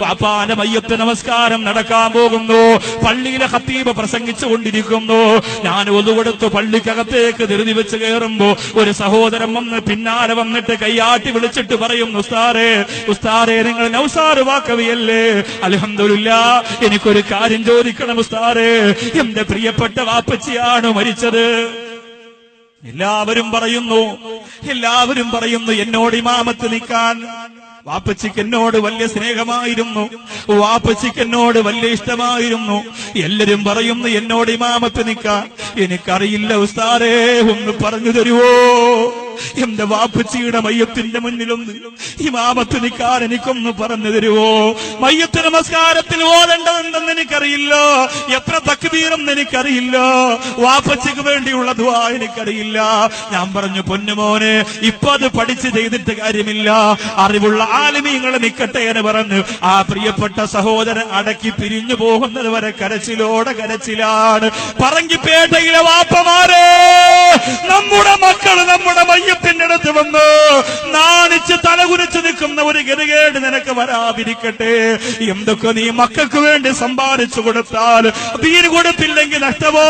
വാപ്പാന്റെ മയ്യത്ത് നമസ്കാരം നടക്കാൻ പോകുന്നു. പള്ളിയിലെ ഹത്തീബ് പ്രസംഗിച്ചു കൊണ്ടിരിക്കുന്നു ഞാൻ ഒതുകൊടുത്ത് പള്ളിക്കകത്തേക്ക് ധൃതി വെച്ച് കയറുമ്പോ ഒരു സഹോദരൻ വന്ന് പിന്നാലെ വന്നിട്ട് കൈയാട്ടി വിളിച്ചിട്ട് പറയും ഉസ്താറെ ഉസ്താറെ നിങ്ങൾ നൗസാറ് വാക്കവിയല്ലേ? അലഹമില്ല എനിക്കൊരു കാര്യം ചോദിക്കണം ഉസ്താറെ എന്റെ പ്രിയപ്പെട്ട വാപ്പച്ചിയാണ് മരിച്ചത്. എല്ലാവരും പറയുന്നു എല്ലാവരും പറയുന്നു എന്നോട് ഇമാമത്ത് നിൽക്കാൻ വാപ്പച്ചിക്ക് എന്നോട് വലിയ സ്നേഹമായിരുന്നു. വാപ്പച്ചിക്ക് എന്നോട് വലിയ ഇഷ്ടമായിരുന്നു. എല്ലാരും പറയുന്നു എന്നോട് ഇമാമത്ത് നിൽക്കാൻ എനിക്കറിയില്ല ഉസ്താരേ ഒന്ന് പറഞ്ഞു തരുവോ? എന്റെ വാപ്പച്ചിയുടെ മയ്യത്തിന്റെ മുന്നിലൊന്ന് ഇമാമത്ത് നിക്കാൻ എനിക്കൊന്ന് പറഞ്ഞു തരുവോ? മയ്യത്ത് നമസ്കാരത്തിൽ ഓതേണ്ടതെന്തെന്ന് എനിക്കറിയില്ലോ. എത്ര തക്ബീറെന്ന് എനിക്കറിയില്ലോ. വാപ്പച്ചിക്ക് വേണ്ടിയുള്ള ദുആ എനിക്കറിയില്ല. ഞാൻ പറഞ്ഞു പൊന്നുമോനെ ഇപ്പൊ അത് പഠിച്ച് ചെയ്തിട്ട് കാര്യമില്ല. അറിവുള്ള ആലിമീങ്ങൾ നിൽക്കട്ടെ എന്ന് പറഞ്ഞു. ആ പ്രിയപ്പെട്ട സഹോദരൻ അടക്കി പിരിഞ്ഞു പോകുന്നത് വരെ കരച്ചിലോടെ കരച്ചിലാണ്. പറങ്കിപ്പേട്ടയിലെ വാപ്പമാരെ നമ്മുടെ മക്കൾ നമ്മുടെ മയ്യത്തിന്റെ അടുത്ത് വന്ന് നാണിച്ച് തലകുനിച്ച് നിൽക്കുന്ന ഒരു ഗതികേട് നിനക്ക് വരാതിരിക്കട്ടെ. എന്തൊക്കെ നീ മക്കൾക്ക് വേണ്ടി സമ്പാദിച്ചു കൊടുത്താൽ ദീന് കൊടുത്തില്ലെങ്കിൽ നഷ്ടമോ?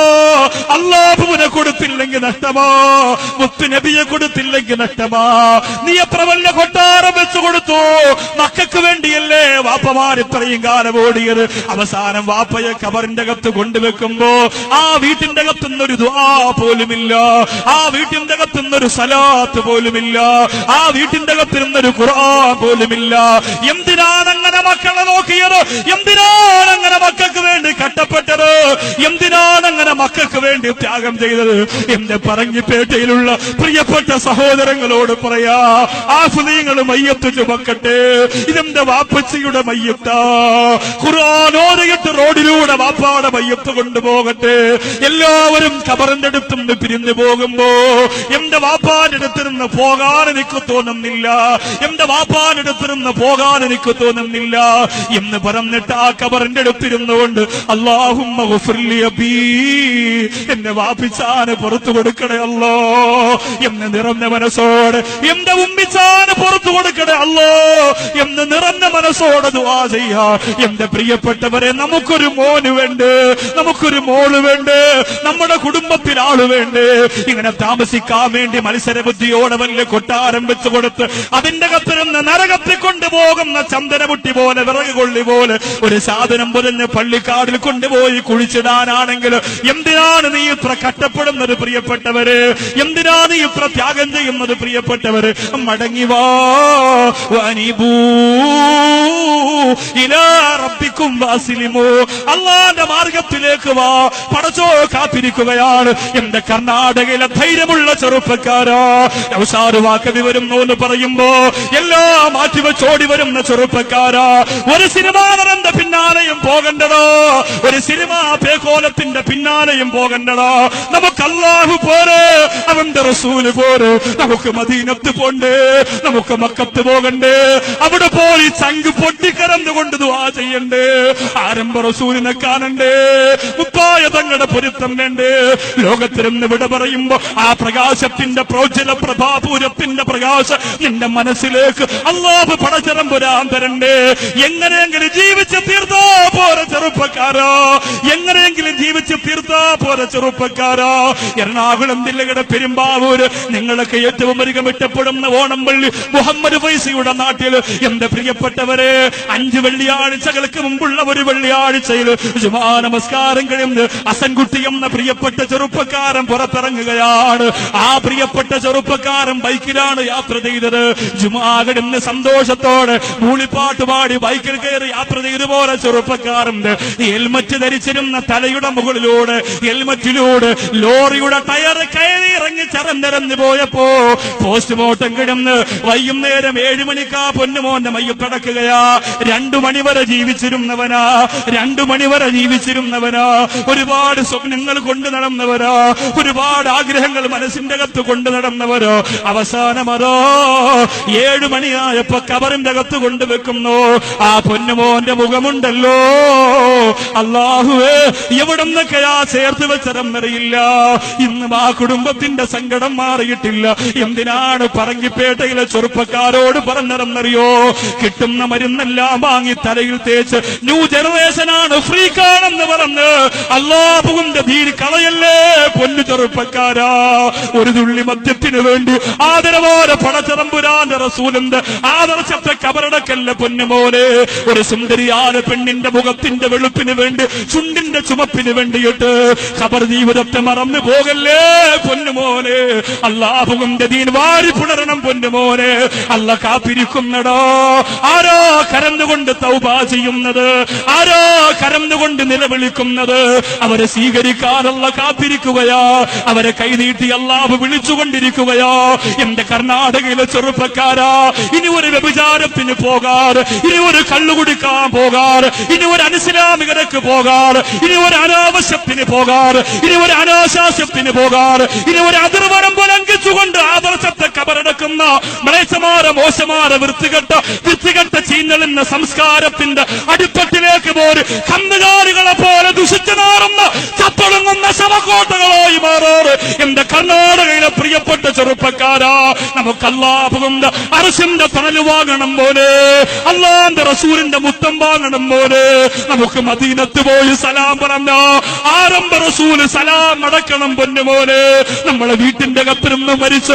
അള്ളാഹുവിനെ കൊടുത്തില്ലെങ്കിൽ നഷ്ടമോ? മുത്തു നബിയെ കൊടുത്തില്ലെങ്കിൽ നഷ്ടമാ? നീ എത്ര വല്ല കൊട്ടാരം വെച്ചു കൊടുത്തു? മക്കൾക്ക് വേണ്ടിയല്ലേ വാപ്പമാർ ഇത്രയും കാലം ഓടിയത്? അവസാനം വാപ്പയെ കബറിന്റെ അകത്ത് കൊണ്ടുവെക്കുമ്പോ ആ വീട്ടിന്റെ അകത്തുനിന്നൊരു ദുആ പോലുമില്ല. ആ വീട്ടിന്റെ അകത്തുനിന്നൊരു സലാത്ത് പോലുമില്ല. ആ വീട്ടിന്റെ അകത്തുനിന്നൊരു ഖുർആൻ പോലുമില്ല. എന്തിനാണ് അങ്ങനെ മക്കളെ നോക്കിയത്? എന്തിനാണ് അങ്ങനെ മക്കൾക്ക് വേണ്ടി കട്ടപ്പെട്ടത് എന്തിനാണ് അങ്ങനെ മക്കൾക്ക് വേണ്ടി ത്യാഗം ചെയ്തത് എന്റെ പറങ്ങിപ്പേട്ടയിലുള്ള പ്രിയപ്പെട്ട സഹോദരങ്ങളോട് പറയാ ആഫുദീങ്ങൾ മയ്യത്ത് ചുമക്കട്ടെ. ഇതെന്റെ വാപ്പച്ചിയുടെ മയ്യത്ത. ഖുറാനോരയിട്ട് റോഡിലൂടെ വാപ്പാടെ മയ്യത്ത് കൊണ്ടുപോകട്ടെ. എല്ലാവരും കബറിന്റെ അടുത്തുനിന്ന് പിരിഞ്ഞു പോകുമ്പോ എന്റെ വാപ്പാന്റെ അടുത്ത് നിന്ന് പോകാൻ എനിക്ക് തോന്നുന്നില്ല. എന്റെ വാപ്പാന്റെ അടുത്ത് നിന്ന് പോകാൻ എനിക്ക് തോന്നുന്നില്ല. എന്ന് പറഞ്ഞിട്ട് ആ കബറിന്റെ അടുത്തിരുന്നുകൊണ്ട് അള്ളാഹു എന്നെ വാപ്പിച്ചാന് പുറത്തു കൊടുക്കണേ അല്ലോ എന്ന് നിറഞ്ഞ മനസ്സോട് എന്റെ ഉമ്മിച്ചാന് പുറത്തു കൊടുക്കണേ അല്ലോ എന്ന് നിറഞ്ഞ മനസ്സോടെ ദുആ ചെയ്യാ. എന്റെ പ്രിയപ്പെട്ടവരെ നമുക്കൊരു മോന് വേണ്ട. നമുക്കൊരു മോൾ വേണ്ട. നമ്മുടെ കുടുംബത്തിൽ ആൾ വേണ്ട. ഇങ്ങനെ താമസിക്കാൻ വേണ്ടി മത്സര ബുദ്ധിയോടെ വലിയ കൊട്ടാരം വെച്ചു കൊടുത്ത് അതിന്റെ കത്തിരുന്ന് നരകത്തിൽ കൊണ്ടുപോകുന്ന ചന്ദനമുട്ടി പോലെ വിറക് കൊള്ളി പോലെ ഒരു സാധനം പൊതിഞ്ഞ് പള്ളിക്കാടിൽ കൊണ്ടുപോയി കുഴിച്ചിടാനാണെങ്കിൽ എന്തിനാണ് നീ ഇത്ര കഷ്ടപ്പെടുന്നത് പ്രിയപ്പെട്ടവര്? എന്തിനാ നീ ഇത്ര ത്യാഗം ചെയ്യുന്നത് പ്രിയപ്പെട്ടവര്? മടങ്ങി വനിബൂ. റബ്ബിക്കും വാസിലിമോ. അള്ളാന്റെ മാർഗത്തിലേക്ക് വാ. പടച്ചോ കാത്തിരിക്കുകയാണ്. എന്റെ കർണാടകയിലെ ധൈര്യമുള്ള ചെറുപ്പക്കാരാ. നൗഷാദ് വാക്കവി വരുന്നു എന്ന് പറയുമ്പോ എല്ലാം മാറ്റിവെച്ചോടി വരുന്ന ചെറുപ്പക്കാരാ. ഒരു സിനിമാ നടന്റെ പിന്നാലെയും പോകേണ്ടതോ. ഒരു സിനിമാ പേകോലത്തിന്റെ പിന്നാലെയും പോകേണ്ടതോ നമുക്ക് അള്ളാഹു പോരെ. അവന്റെ റസൂൽ പോരെ. നമുക്ക് മദീനത്ത് പോണ്ടേ. നമുക്ക് മക്കത്ത് പോകണ്ടേ. അവിടെ പോയി ചങ്ക് പൊട്ടിക്കരന്നുകൊണ്ട് ദുവാ ചെയ്യണ്ടേ. ആരംഭ റസൂലിനെ കാണണ്ടേ. മുപ്പായ തങ്ങളുടെ പൊരുത്തം വേണ്ടേ. ലോകത്തിരുന്ന് വിട പറയുമ്പോ ആ പ്രകാശത്തിന്റെ പ്രോജ്വല പ്രഭാപൂരത്തിന്റെ പ്രകാശം നിന്റെ മനസ്സിലേക്ക് അള്ളാഹ് പടച്ചരം പുരാൻ തരണ്ടേ. എങ്ങനെയെങ്കിലും ജീവിച്ച് തീർത്താ പോരെ ചെറുപ്പക്കാരോ. എങ്ങനെയെങ്കിലും ജീവിച്ച് തീർത്താ പോരെ ചെറുപ്പക്കാരോ എറണാകുളം ജില്ലയുടെ പെരുമ്പാവൂര് നിങ്ങളൊക്കെ ഏറ്റവും അധികം ഇഷ്ടപ്പെടുന്ന ഓണംപള്ളി മുഹമ്മദ് ഫൈസിയുടെ നാട്ടിൽ. എന്റെ പ്രിയപ്പെട്ടവരെ അഞ്ച് വെള്ളിയാഴ്ചകൾക്ക് മുമ്പുള്ള ഒരു വെള്ളിയാഴ്ചയിൽ ജുമാ നമസ്കാരം കഴിയുന്ന അസൻകുട്ടി എന്ന പ്രിയപ്പെട്ട ചെറുപ്പക്കാരൻ പുറത്തിറങ്ങുകയാണ്. ആ പ്രിയപ്പെട്ട ചെറുപ്പക്കാരൻ ബൈക്കിലാണ് യാത്ര ചെയ്തത്. ജുമാകടുന്ന് സന്തോഷത്തോടെ മൂളിപ്പാട്ട് പാടി ബൈക്കിൽ കയറി യാത്ര ചെയ്തുപോലെ ചെറുപ്പക്കാരൻ ഹെൽമറ്റ് ധരിച്ചിരുന്ന തലയുടെ മുകളിലൂടെ ഹെൽമറ്റിലൂടെ ലോറിയുടെ ടയർ കയറി ഇറങ്ങി ചറന്നിറങ്ങി പോയപ്പോ പോസ്റ്റ്മോർട്ടം കിടന്ന് വൈകുന്നേരം ഏഴു മണിക്കാ പൊന്നുമോന്റെ മയ്യപ്പടക്കുകയാ രണ്ടു മണിവരെ വരെ ജീവിച്ചിരുന്നവനാ. രണ്ടു മണിവരെ ജീവിച്ചിരുന്നവനാ. ഒരുപാട് സ്വപ്നങ്ങൾ കൊണ്ടു നടന്നവരാ. ഒരുപാട് ആഗ്രഹങ്ങൾ മനസ്സിന്റെ അകത്ത് കൊണ്ടു നടന്നവരോ. അവസാനമതോ ഏഴു മണിയായപ്പോ കബറിന്റെ അകത്ത് കൊണ്ടുവെക്കുന്നു ആ പൊന്നുമോന്റെ മുഖമുണ്ടല്ലോ. അള്ളാഹുവേ എവിടെ നിന്നൊക്കെയാ ചേർത്ത് നിറയില്ല ഇന്നും ആ കുടുംബത്തിന്റെ സങ്കടം മാറിയിട്ടില്ല. എന്തിനാണ് പറങ്കിപ്പേട്ടയിലെ ചെറുപ്പക്കാരോട് പറഞ്ഞതെന്നറിയോ? കിട്ടുന്ന മരുന്നെല്ലാം വാങ്ങി തലയിൽ തേച്ച് ന്യൂ ജനറേഷനാണ് ഫ്രീക്കാണെന്ന് പറഞ്ഞ് അള്ളാഹുവിന്റെ ധീരി കളയല്ലേ പൊന്നു ചെറുപ്പക്കാരാ. ഒരു തുള്ളി മദ്യത്തിന് വേണ്ടി ആദരവോടെ പടച്ചറമ്പുരാന്റെ റസൂലന്ത് ആദർശത്തെ കബറടക്കല്ല പൊന്നുമോനെ ഒരു സുന്ദരിയായ പെണ്ണിന്റെ മുഖത്തിന്റെ വെളുപ്പിന് വേണ്ടി ചുണ്ടിന്റെ ചുമപ്പിന് വേണ്ടിയിട്ട് ഖബർ ജീവിതത്തെ മറന്നു പോകല്ലേ പൊന്നുമോനെ? അള്ളാഹുവിന്റെ ദീൻ വാരി പുണരണം പൊന്നുമോനെ. അല്ല കാത്തിരിക്കുന്നടോ? ആരോ കരന്നുകൊണ്ട് തൗബ ചെയ്യുന്നത്? ആരോ കരന്നുകൊണ്ട് നിലവിളിക്കുന്നത്? അവരെ സ്വീകരിക്കാനുള്ള കാത്തിരിക്കുകയോ. അവരെ കൈനീട്ടി അള്ളാഹു വിളിച്ചുകൊണ്ടിരിക്കുകയോ. എന്റെ കർണാടകയിലെ ചെറുപ്പക്കാരാ. ഇനി ഒരു വ്യഭിചാരത്തിന് പോകാർ. ഇനി ഒരു കള്ളുകുടിക്കാൻ പോകാർ. ഇനി ഒരു അനിസ്ലാമികരക്ക് പോകാർ. ഇനി ഒരു അനാവശ്യത്തിന് പോകാറ് ഇനി ഒരു അനാശാസ്യത്തിന് പോകാറ്. ഇനി ഒരു അതിർവനം ലംഘിച്ചുകൊണ്ട് ആദർശത്തെ കബറടക്കുന്ന മ്ലേച്ഛമാര മോശമാര വൃത്തികെട്ട വൃത്തികെട്ട ചീഞ്ഞളിന്ന സംസ്കാരത്തിന്റെ അടിത്തട്ടിലേക്ക് പോര്. കന്നുകാലികളെ പോലെ ദുഷിച്ചു നാറുന്ന ചത്തൊടുങ്ങുന്ന ശവക്കോട്ടകളായി മാറാറ്. എന്റെ കർണാടകയിലെ പ്രിയപ്പെട്ട ചെറുപ്പക്കാരാ നമുക്ക് അള്ളാഹുവിന്റെ അറസിന്റെ തണൽ വാങ്ങണം പോലെ അള്ളാന്റെ റസൂലിന്റെ മുത്തം വാങ്ങണം പോലെ നമുക്ക് മദീനത്ത് പോയി സലാം പറഞ്ഞ ആരംഭ റസൂൽ സലാം നടക്കണം പൊന്നുമോനെ നമ്മളെ വീട്ടിന്റെ അകത്തിരുന്ന് മരിച്ച്